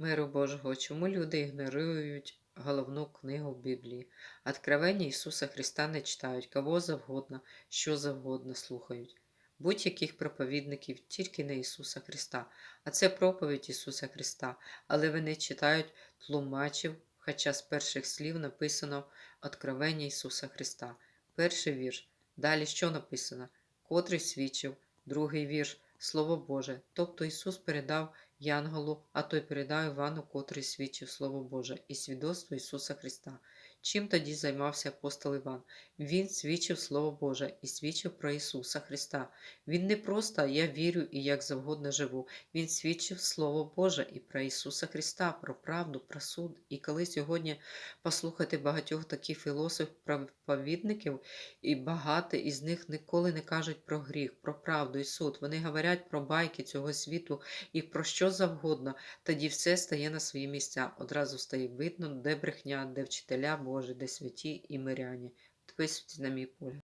Миру Божого, чому люди ігнорують головну книгу Біблії? Откровення Ісуса Христа не читають, кого завгодно, що завгодно слухають. Будь-яких проповідників, тільки не Ісуса Христа. А це проповідь Ісуса Христа, але вони читають тлумачів, хоча з перших слів написано Откровення Ісуса Христа. Перший вірш. Далі що написано? Котрий свідчив, другий вірш Слово Боже. Тобто Ісус передав Янголу, а той передав Івану, котрий свідчив Слово Боже і свідоцтво Ісуса Христа. Чим тоді займався апостол Іван? Він свідчив Слово Боже і свідчив про Ісуса Христа. Він не просто я вірю і як завгодно живу. Він свідчив Слово Боже і про Ісуса Христа, про правду, про суд. І коли сьогодні послухати багатьох таких філософів, проповідників, і багато із них ніколи не кажуть про гріх, про правду і суд. Вони говорять про байки цього світу і про що завгодно. Тоді все стає на свої місця. Одразу стає видно, де брехня, де вчителя Божі, де святі і миряні. Підписуйтесь на мій погляд.